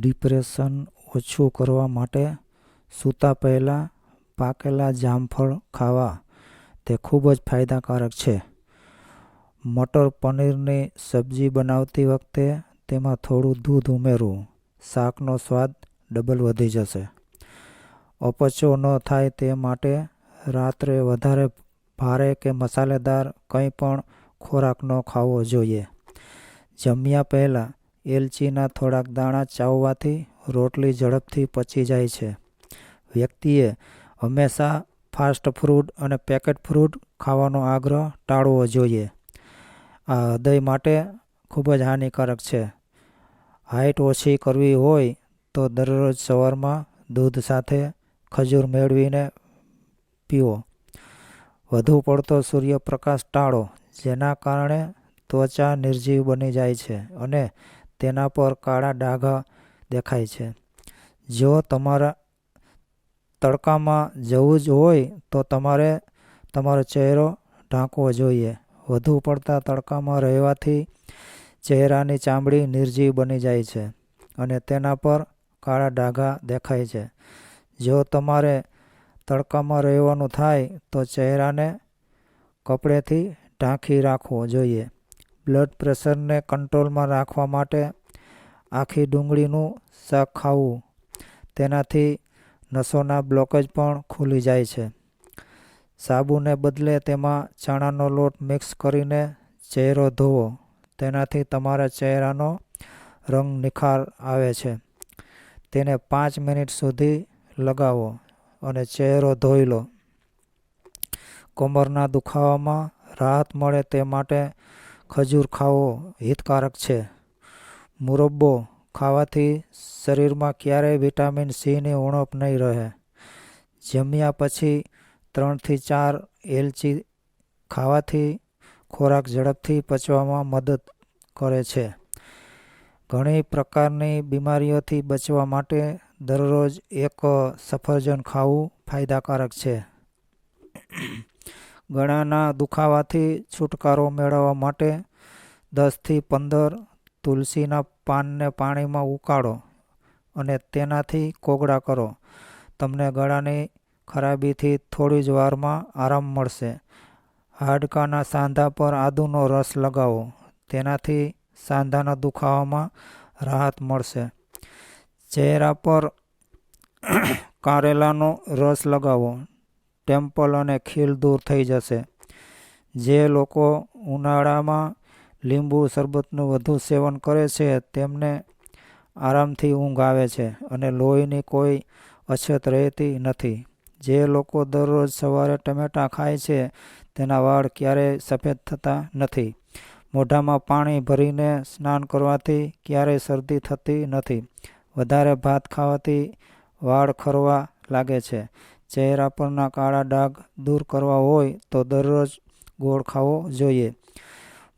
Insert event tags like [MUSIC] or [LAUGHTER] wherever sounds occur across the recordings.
Depression ઓછું કરવા માટે સૂતા પહેલાં પાકેલા જામફળ ખાવા તે ખૂબ જ ફાયદાકારક છે. મટર પનીરની સબ્જી બનાવતી વખતે તેમાં થોડું દૂધ ઉમેરવું, શાકનો સ્વાદ ડબલ વધી જશે. અપચો ન થાય તે માટે રાત્રે વધારે ભારે કે મસાલેદાર કંઈ પણ ખોરાક ન ખાવો જોઈએ. જમ્યા પહેલાં એલચીના થોડાક દાણા ચાવવાથી રોટલી ઝડપથી પચી જાય છે. વ્યક્તિએ હંમેશા ફાસ્ટ ફૂડ અને પેકેટ ફૂડ ખાવાનો આગ્રહ ટાળવો જોઈએ. આ હૃદય માટે ખૂબ જ હાનિકારક છે. હાઇટ ઓછી કરવી હોય તો દરરોજ સવારમાં દૂધ સાથે ખજૂર મેળવીને પીવો. વધુ પડતો સૂર્યપ્રકાશ ટાળો, જેના કારણે ત્વચા નિર્જીવ બની જાય છે અને તેના પર કાળા ડાઘા દેખાય છે. જો તમારા તડકામાં જવું જ હોય તો તમારે તમારો ચહેરો ઢાંકવો જોઈએ. વધુ પડતા તડકામાં રહેવાથી ચહેરાની ચામડી નિર્જીવ બની જાય છે અને તેના પર કાળા ડાઘા દેખાય છે. જો તમારે તડકામાં રહેવાનું થાય તો ચહેરાને કપડેથી ઢાંકી રાખવો જોઈએ. બ્લડ પ્રેશરને કંટ્રોલમાં રાખવા માટે આખી ડુંગળીનું શાક ખાવું. તેનાથી નસોના બ્લોકેજ પણ ખુલી જાય છે. સાબુને બદલે તેમાં ચણાનો લોટ મિક્સ કરીને ચહેરો ધોવો. તેનાથી તમારા ચહેરાનો રંગ નિખાર આવે છે. તેને પાંચ મિનિટ સુધી લગાવો અને ચહેરો ધોઈ લો. કમરના દુખાવામાં રાહત મળે તે માટે ખજૂર ખાવો હિતકારક છે. મુરબ્બો ખાવાથી શરીરમાં ક્યારેય વિટામિન સીની ઉણપ નહીં રહે. જમ્યા પછી ત્રણથી ચાર એલચી ખાવાથી ખોરાક ઝડપથી પચવામાં મદદ કરે છે. ઘણી પ્રકારની બીમારીઓથી બચવા માટે દરરોજ એક સફરજન ખાવું ફાયદાકારક છે. ગળાના દુખાવાથી છુટકારો મેળવવા માટે દસથી પંદર તુલસીના પાનને પાણીમાં ઉકાળો અને તેનાથી કોગળા કરો. તમને ગળાની ખરાબીથી થોડી જ વારમાં આરામ મળશે. હાડકાના સાંધા પર આદુનો રસ લગાવો. તેનાથી સાંધાના દુખાવામાં રાહત મળશે. ચહેરા પર કારેલાનો રસ લગાવો. ટેમ્પલ અને ખીલ દૂર થઈ જશે. જે લોકો ઉનાળામાં લીંબુ શરબતનું વધુ સેવન કરે છે, તેમને આરામથી ઊંઘ આવે છે અને લોહીની કોઈ અછત રહેતી નથી. જે લોકો દરરોજ સવારે ટમેટાં ખાય છે, તેના વાળ ક્યારેય સફેદ થતા નથી. મોઢામાં પાણી ભરીને સ્નાન કરવાથી ક્યારેય શરદી થતી નથી. વધારે ભાત ખાવાથી વાળ ખરવા લાગે છે. ચહેરા પરના કાળા ડાઘ દૂર કરવા હોય તો દરરોજ ગોળ ખાવો જોઈએ.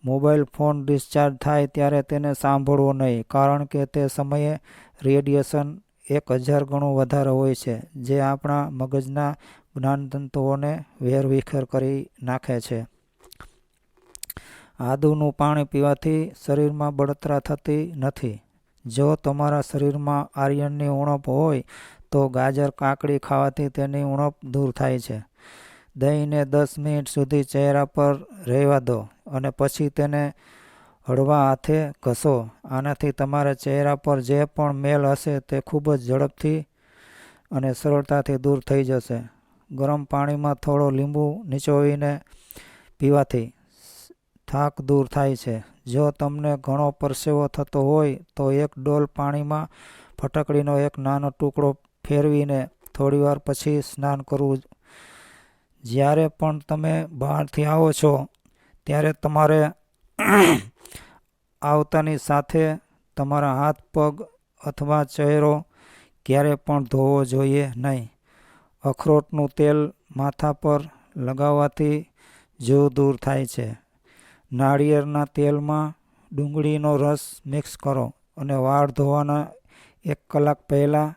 મોબાઈલ ફોન ડિસ્ચાર્જ થાય ત્યારે તેને સાંભળવો નહીં, કારણ કે તે સમયે રેડિયેશન એક હજાર ગણું વધારે હોય છે, જે આપણા મગજના જ્ઞાનતંતુઓને વેરવિખેર કરી નાખે છે. આદુનું પાણી પીવાથી શરીરમાં બળતરા થતી નથી. જો તમારા શરીરમાં આર્યનની ઉણપ હોય તો ગાજર, કાકડી ખાવાથી તેની ઉણપ દૂર થાય છે. દહીંને દસ મિનિટ સુધી ચહેરા પર રહેવા દો અને પછી તેને હળવા હાથે ઘસો. આનાથી તમારા ચહેરા પર જે પણ મેલ હશે તે ખૂબ જ ઝડપથી અને સરળતાથી દૂર થઈ જશે. ગરમ પાણીમાં થોડો લીંબુ નીચોવીને પીવાથી થાક દૂર થાય છે. જો તમને ઘણો પરસેવો થતો હોય તો એક ડોલ પાણીમાં ફટકડીનો એક નાનો ટુકડો ફેરવીને થોડીવાર પછી સ્નાન કરવું. જ્યારે પણ તમે બહારથી આવો છો, ત્યારે તમારે [CLEARS THROAT] આવતાની સાથે તમારા હાથ, પગ અથવા ચહેરો ક્યારે પણ ધોવો જોઈએ નહીં. અખરોટનું તેલ માથા પર લગાવવાથી જો દૂર થાય છે. નાળિયેરના તેલમાં ડુંગળીનો રસ મિક્સ કરો અને વાળ ધોવાના એક કલાક પહેલાં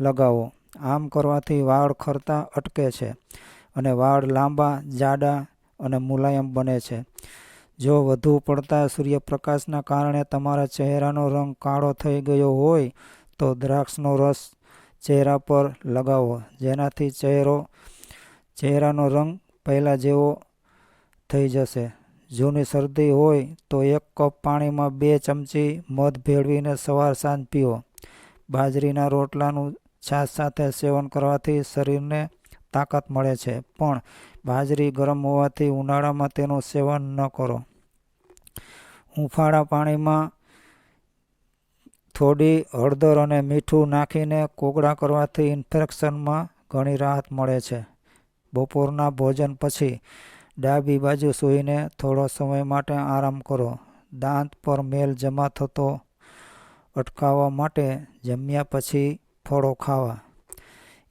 લગાવો. આમ કરવાથી વાળ ખરતા અટકે છે અને વાળ લાંબા, જાડા અને મુલાયમ બને છે. જો વધુ પડતા સૂર્યપ્રકાશના કારણે તમારા ચહેરાનો રંગ કાળો થઈ ગયો હોય, તો દ્રાક્ષનો રસ ચહેરા પર લગાવો. જેનાથી ચહેરો, ચહેરાનો રંગ પહેલાં જેવો થઈ જશે. જૂની શરદી હોય તો એક કપ પાણીમાં બે ચમચી મધ ભેળવીને સવાર સાંજ પીવો. બાજરીના રોટલાનું છાશ સાથે સેવન કરવાથી શરીરને તાકાત મળે છે. પણ બાજરી ગરમ હોવાથી ઉનાળામાં તેનું સેવન ન કરો. હુંફાળા પાણીમાં થોડી હળદર અને મીઠું નાખીને કોગળા કરવાથી ઇન્ફેક્શનમાં ઘણી રાહત મળે છે. બપોરના ભોજન પછી ડાબી બાજુ સૂઈને થોડો સમય માટે આરામ કરો. દાંત પર મેલ જમા થતો અટકાવવા માટે જમ્યા પછી ફળો ખાવા.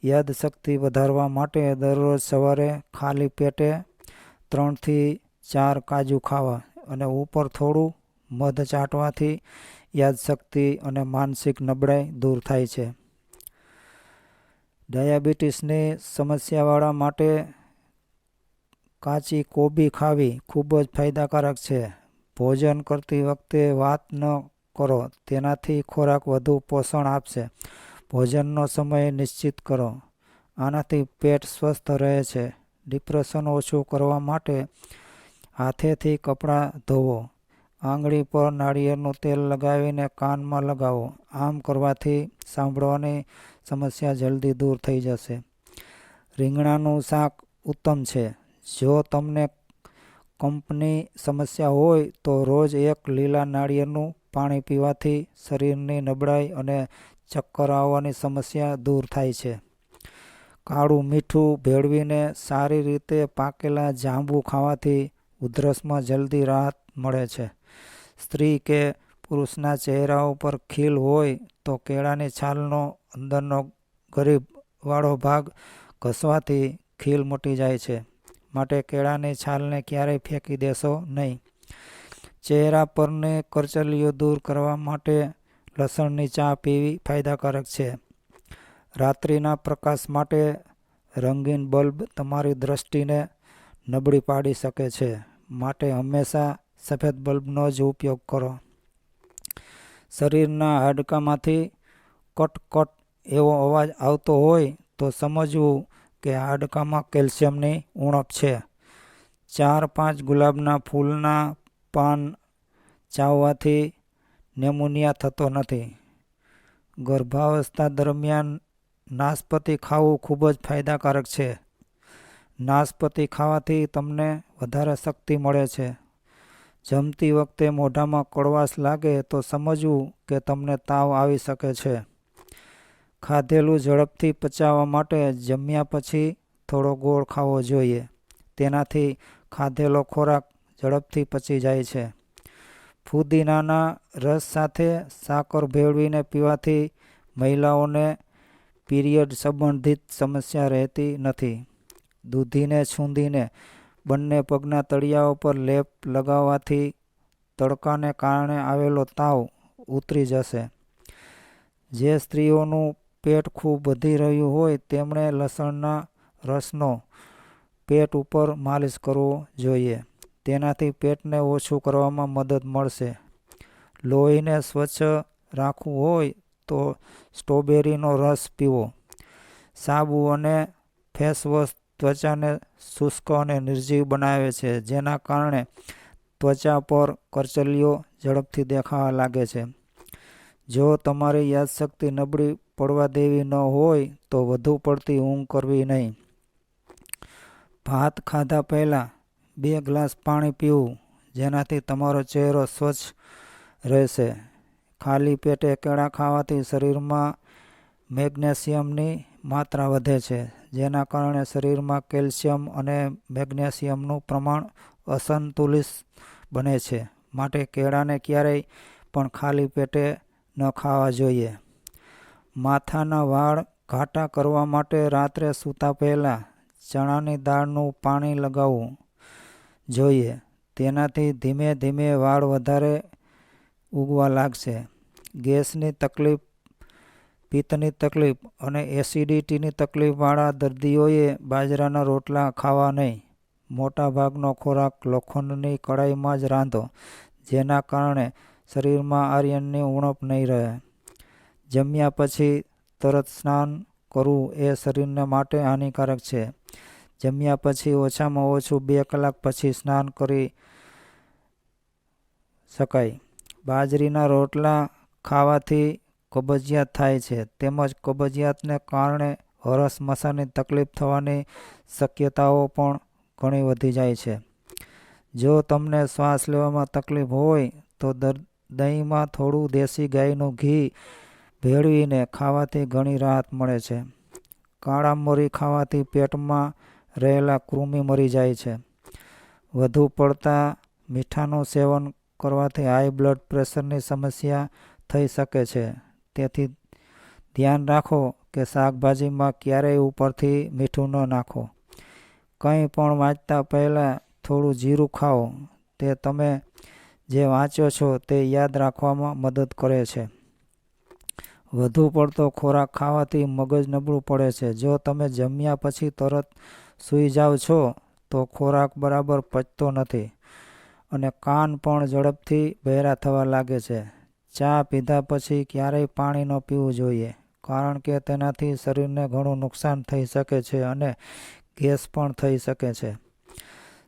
યાદશક્તિ વધારવા માટે દરરોજ સવારે ખાલી પેટે ત્રણથી ચાર કાજુ ખાવા અને ઉપર થોડું મધ ચાટવાથી યાદશક્તિ અને માનસિક નબળાઈ દૂર થાય છે. ડાયાબિટીસની સમસ્યાવાળા માટે કાચી કોબી ખાવી ખૂબ જ ફાયદાકારક છે. ભોજન કરતી વખતે વાત ન કરો. તેનાથી ખોરાક વધુ પોષણ આપશે. ભોજનનો સમય નિશ્ચિત કરો. આનાથી પેટ સ્વસ્થ રહે છે. ડિપ્રેશન ઓછું કરવા માટે હાથેથી કપડાં ધોવો. આંગળી પર નાળિયેરનું તેલ લગાવીને કાનમાં લગાવો. આમ કરવાથી સાંભળવાની સમસ્યા જલ્દી દૂર થઈ જશે. રીંગણાનું શાક ઉત્તમ છે. જો તમને કંપની સમસ્યા હોય તો રોજ એક લીલા નાળિયેરનું પાણી પીવાથી શરીરની નબળાઈ અને ચક્કર આવવાની સમસ્યા દૂર થાય છે. કાળું મીઠું ભેળવીને સારી રીતે પાકેલા જાંબુ ખાવાથી ઉધરસમાં જલ્દી રાહત મળે છે. સ્ત્રી કે પુરુષના ચહેરા ઉપર ખીલ હોય તો કેળાની છાલનો અંદરનો ગરીબવાળો ભાગ ઘસવાથી ખીલ મટી જાય છે. માટે કેળાની છાલને ક્યારેય ફેંકી દેશો નહીં. ચહેરા પરની કરચલીઓ દૂર કરવા માટે લસણની ચા પીવી ફાયદાકારક છે. રાત્રિના પ્રકાશ માટે રંગીન બલ્બ તમારી દ્રષ્ટિને નબળી પાડી શકે છે. માટે હંમેશા સફેદ બલ્બનો જ ઉપયોગ કરો. શરીરના હાડકામાંથી કટકટ એવો અવાજ આવતો હોય તો સમજવું કે હાડકામાં કેલ્શિયમની ઉણપ છે. ચાર પાંચ ગુલાબના ફૂલના પાન ચાવવાથી નેમોનિયા થતો નથી. ગર્ભાવસ્થા દરમિયાન નાશપતી ખાવું ખૂબ જ ફાયદાકારક છે. નાશપતી ખાવાથી તમને વધારે શક્તિ મળે છે. જમતી વખતે મોઢામાં કડવાશ લાગે તો સમજવું કે તમને તાવ આવી શકે છે. ખાધેલું ઝડપથી પચાવવા માટે જમ્યા પછી થોડો ગોળ ખાવો જોઈએ. તેનાથી ખાધેલો ખોરાક ઝડપથી પચી જાય છે. ફુદીનાના રસ સાથે સાકર ભેળવીને પીવાથી મહિલાઓને પીરિયડ સંબંધિત સમસ્યા રહેતી નથી. દૂધીને છૂંદીને બંને પગના તળિયાઓ પર લેપ લગાવવાથી તડકાને કારણે આવેલો તાવ ઉતરી જશે. જે સ્ત્રીઓનું પેટ ખૂબ વધી રહ્યું હોય તેમણે લસણના રસનો પેટ ઉપર માલિશ કરવો જોઈએ. તેનાથી પેટને ઓછું કરવામાં મદદ મળશે. લોહીને સ્વચ્છ રાખવું હોય તો સ્ટ્રોબેરીનો રસ પીવો. સાબુ અને ફેસવોશ ત્વચાને શુષ્ક અને નિર્જીવ બનાવે છે, જેના કારણે ત્વચા પર કરચલીઓ ઝડપથી દેખાવા લાગે છે. જો તમારી યાદશક્તિ નબળી પડવા દેવી ન હોય તો વધુ પડતી ઊંઘ કરવી નહીં. ભાત ખાધા પહેલાં બે ગ્લાસ પાણી પીવું, જેનાથી તમારો ચહેરો સ્વચ્છ રહેશે. ખાલી પેટે કેળા ખાવાથી શરીરમાં મેગ્નેશિયમની માત્રા વધે છે, જેના કારણે શરીરમાં કેલ્શિયમ અને મેગ્નેશિયમનું પ્રમાણ અસંતુલિત બને છે. માટે કેળાને ક્યારેય પણ ખાલી પેટે ન ખાવા જોઈએ. માથાના વાળ ઘાટા કરવા માટે રાત્રે સૂતા પહેલાં ચણાની દાળનું પાણી લગાવવું જોઈએ. તેનાથી ધીમે ધીમે વાળ વધારે ઉગવા લાગશે. ગેસની તકલીફ, પિત્તની તકલીફ અને એસિડિટીની તકલીફવાળા દર્દીઓએ બાજરાના રોટલા ખાવા નહીં. મોટાભાગનો ખોરાક લોખંડની કડાઈમાં જ રાંધો, જેના કારણે શરીરમાં આર્યનની ઉણપ નહીં રહે. જમ્યા પછી તરત સ્નાન કરવું એ શરીરને માટે હાનિકારક છે. જમ્યા પછી ઓછામાં ઓછું બે કલાક પછી સ્નાન કરી શકાય. બાજરીના રોટલા ખાવાથી કબજિયાત થાય છે, તેમજ કબજિયાતને કારણે હરસ મસાની તકલીફ થવાની શક્યતાઓ પણ ઘણી વધી જાય છે. જો તમને શ્વાસ લેવામાં તકલીફ હોય તો દહીંમાં થોડું દેશી ગાયનું ઘી ભેળવીને ખાવાથી ઘણી રાહત મળે છે. કાળા મરી ખાવાથી પેટમાં રહેલા કૃમિ મરી જાય છે. વધુ પડતા મીઠાનું સેવન કરવાથી હાઈ બ્લડ પ્રેશરની સમસ્યા થઈ શકે છે. તેથી ધ્યાન રાખો કે શાકભાજીમાં ક્યારેય ઉપરથી મીઠું ન નાખો. કંઈ પણ વાંચતા પહેલાં થોડું જીરું ખાઓ. તે તમે જે વાંચો છો તે યાદ રાખવામાં મદદ કરે છે. વધુ પડતો ખોરાક ખાવાથી મગજ નબળું પડે છે. જો તમે જમ્યા પછી તરત સૂઈ જાઓ છો, તો ખોરાક બરાબર પચતો નથી અને કાન પણ ઝડપથી બહેરા થવા લાગે છે. ચા પીધા પછી ક્યારેય પાણી ન પીવું જોઈએ, કારણ કે તેનાથી શરીરને ઘણું નુકસાન થઈ શકે છે અને ગેસ પણ થઈ શકે છે.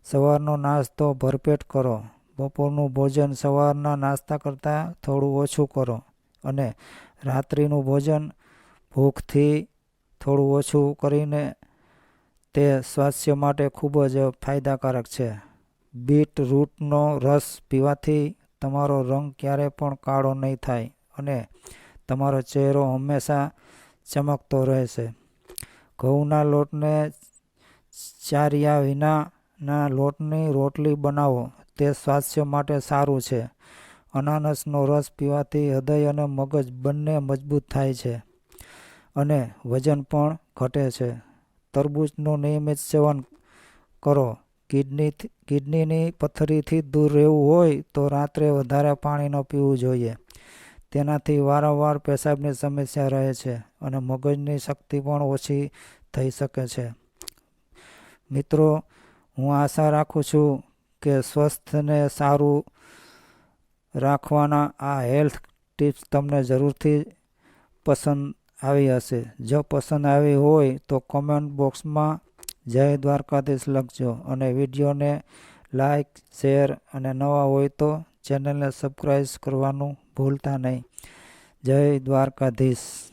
સવારનો નાસ્તો ભરપેટ કરો. બપોરનું ભોજન સવારના નાસ્તા કરતાં થોડું ઓછું કરો અને રાત્રિનું ભોજન ભૂખથી થોડું ઓછું કરીને તે સ્વાસ્થ્ય માટે ખૂબ જ ફાયદાકારક છે. બીટ રૂટનો રસ પીવાથી તમારો રંગ ક્યારે પણ કાળો નહીં થાય અને તમારો ચહેરો હંમેશા ચમકતો રહેશે. ઘઉંના લોટને ચાર્યા વિનાના લોટની રોટલી બનાવો તે સ્વાસ્થ્ય માટે સારું છે. અનાનસનો રસ પીવાથી હૃદય અને મગજ બંને મજબૂત થાય છે અને વજન પણ ઘટે છે. તરબૂચનું નિયમિત સેવન કરો. કિડની કિડનીની પથ્થરીથી દૂર રહેવું હોય તો રાત્રે વધારે પાણી ન પીવું જોઈએ. તેનાથી વારંવાર પેશાબની સમસ્યા રહે છે અને મગજની શક્તિ પણ ઓછી થઈ શકે છે. મિત્રો, હું આશા રાખું છું કે સ્વસ્થને સારું રાખવાના આ હેલ્થ ટિપ્સ તમને જરૂરથી પસંદ આવી હશે. જો પસંદ આવી હોય તો કોમેન્ટ બોક્સમાં જય દ્વારકાધીશ લખજો અને વિડીયોને લાઈક, શેર અને નવા હોય તો ચેનલને સબસ્ક્રાઈબ કરવાનું ભૂલતા નહીં. જય દ્વારકાધીશ.